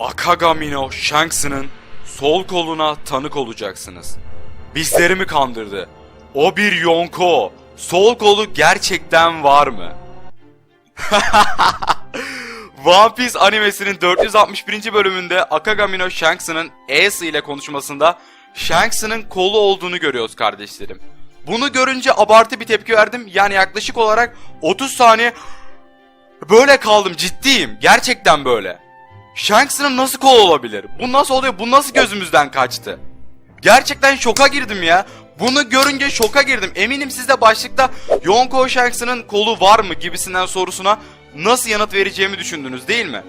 Akagamino Shanks'ın sol koluna tanık olacaksınız. Bizleri mi kandırdı? O bir Yonko. Sol kolu gerçekten var mı? One Piece animesinin 461. bölümünde Akagamino Shanks'ın Ace ile konuşmasında Shanks'ın kolu olduğunu görüyoruz kardeşlerim. Bunu görünce abartı bir tepki verdim. Yani yaklaşık olarak 30 saniye böyle kaldım ciddiyim. Gerçekten böyle. Shanks'ın nasıl kol olabilir? Bu nasıl oluyor? Bu nasıl gözümüzden kaçtı? Gerçekten şoka girdim ya. Bunu görünce şoka girdim. Eminim siz de başlıkta Yonko Shanks'ın kolu var mı gibisinden sorusuna nasıl yanıt vereceğimi düşündünüz değil mi?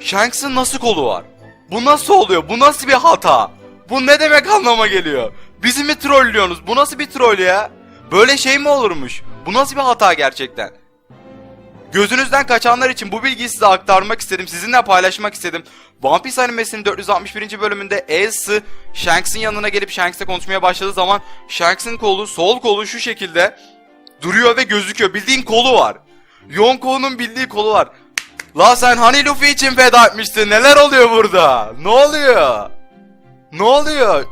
Shanks'ın nasıl kolu var? Bu nasıl oluyor? Bu nasıl bir hata? Bu ne demek anlama geliyor? Bizi mi trollüyorsunuz? Bu nasıl bir troll ya? Böyle şey mi olurmuş? Bu nasıl bir hata gerçekten? Gözünüzden kaçanlar için bu bilgiyi size aktarmak istedim. Sizinle paylaşmak istedim. One Piece animesinin 461. bölümünde Ace Shanks'ın yanına gelip Shanks'le konuşmaya başladığı zaman Shanks'ın kolu, sol kolu şu şekilde duruyor ve gözüküyor. Bildiğin kolu var. Yonko'nun bildiği kolu var. La sen hani Luffy için feda etmiştin? Neler oluyor burada? Ne oluyor? Ne oluyor?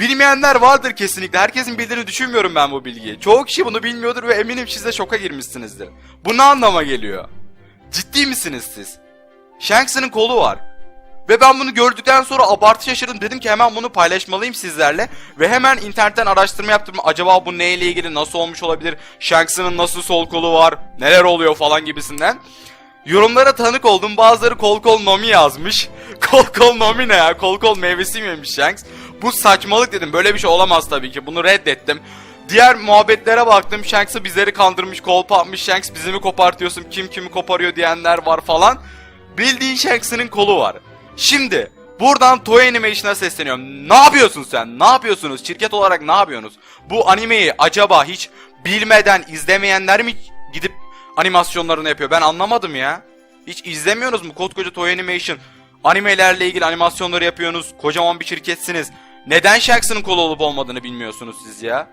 Bilmeyenler vardır kesinlikle. Herkesin bildiğini düşünmüyorum ben bu bilgiyi. Çoğu kişi bunu bilmiyordur ve eminim siz de şoka girmişsinizdir. Bu ne anlama geliyor? Ciddi misiniz siz? Shanks'ın kolu var. Ve ben bunu gördükten sonra abartı şaşırdım. Dedim ki hemen bunu paylaşmalıyım sizlerle. Ve hemen internetten araştırma yaptım. Acaba bu neyle ilgili nasıl olmuş olabilir? Shanks'ın nasıl sol kolu var? Neler oluyor falan gibisinden. Yorumlara tanık oldum. Bazıları kol kol nomi yazmış. Kol kol nomi ne ya? Kol kol meyvesi miymiş Shanks? Bu saçmalık dedim. Böyle bir şey olamaz tabii ki. Bunu reddettim. Diğer muhabbetlere baktım. Shanks'ı bizleri kandırmış, kolpa atmış. Shanks bizi mi kopartıyorsun? Kim kimi koparıyor diyenler var falan. Bildiğin Shanks'ın kolu var. Şimdi buradan Toy Animation'a sesleniyorum. Ne yapıyorsun sen? Ne yapıyorsunuz? Şirket olarak ne yapıyorsunuz? Bu animeyi acaba hiç bilmeden izlemeyenler mi gidip animasyonlarını yapıyor? Ben anlamadım ya. Hiç izlemiyorsunuz mu? Koskoca Toy Animation animelerle ilgili animasyonları yapıyorsunuz. Kocaman bir şirketsiniz. Neden Shanks'ın kolu olup olmadığını bilmiyorsunuz siz ya?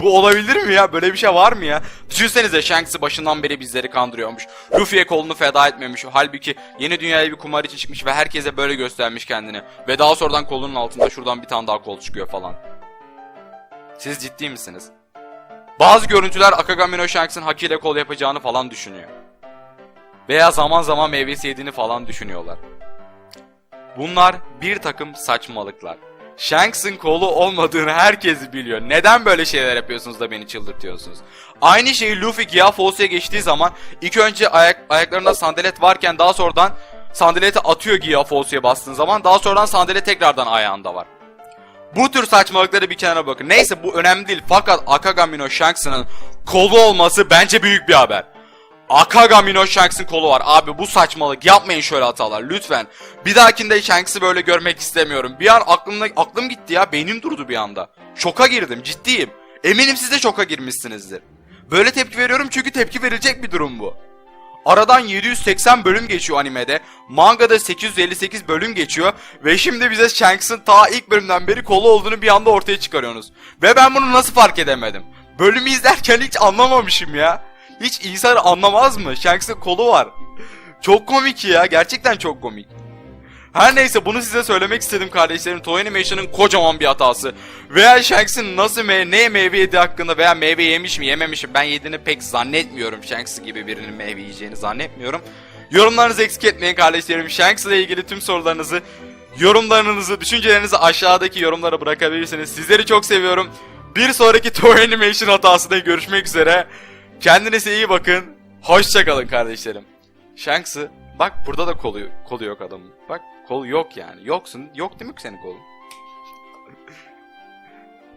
Bu olabilir mi ya? Böyle bir şey var mı ya? Düşünsenize Shanks'ı başından beri bizleri kandırıyormuş. Luffy'ye kolunu feda etmemiş. Halbuki yeni dünyaya bir kumar için çıkmış ve herkese böyle göstermiş kendini. Ve daha sonradan kolunun altında şuradan bir tane daha kol çıkıyor falan. Siz ciddi misiniz? Bazı görüntüler Akagami no Shanks'ın Haki ile kol yapacağını falan düşünüyor. Veya zaman zaman meyvesi yediğini falan düşünüyorlar. Bunlar bir takım saçmalıklar. Shanks'ın kolu olmadığını herkes biliyor. Neden böyle şeyler yapıyorsunuz da beni çıldırtıyorsunuz? Aynı şeyi Luffy Giafosu'ya geçtiği zaman ilk önce ayak, ayaklarında sandalet varken daha sonradan sandaleti atıyor Giafosu'ya bastığın zaman daha sonradan sandalet tekrardan ayağında var. Bu tür saçmalıkları bir kenara bakın. Neyse bu önemli değil fakat Akagami no Shanks'ın kolu olması bence büyük bir haber. Akagami no Shanks'ın kolu var. Abi bu saçmalık yapmayın şöyle hatalar lütfen. Bir dahakinde Shanks'ı böyle görmek istemiyorum. Bir an aklımda, aklım gitti ya beynim durdu bir anda. Şoka girdim ciddiyim. Eminim siz de şoka girmişsinizdir. Böyle tepki veriyorum çünkü tepki verilecek bir durum bu. Aradan 780 bölüm geçiyor animede. Mangada 858 bölüm geçiyor. Ve şimdi bize Shanks'ın ta ilk bölümden beri kolu olduğunu bir anda ortaya çıkarıyorsunuz. Ve ben bunu nasıl fark edemedim? Bölümü izlerken hiç anlamamışım ya. Hiç insan anlamaz mı? Shanks'ın kolu var. Çok komik ya. Gerçekten çok komik. Her neyse bunu size söylemek istedim kardeşlerim. Toy Animation'ın kocaman bir hatası. Veya Shanks'ın nasıl me ne meyve yediği hakkında veya meyve yemiş mi yememiş mi ben yediğini pek zannetmiyorum. Shanks gibi birinin meyve yiyeceğini zannetmiyorum. Yorumlarınızı eksik etmeyin kardeşlerim. Shanks ile ilgili tüm sorularınızı, yorumlarınızı, düşüncelerinizi aşağıdaki yorumlara bırakabilirsiniz. Sizleri çok seviyorum. Bir sonraki Toy Animation hatasında görüşmek üzere. Kendinize iyi bakın. Hoşçakalın kardeşlerim. Shanks'ı bak burada da kolu, kolu yok adamın. Bak kolu yok yani. Yoksun. Yok değil mi senin kolun?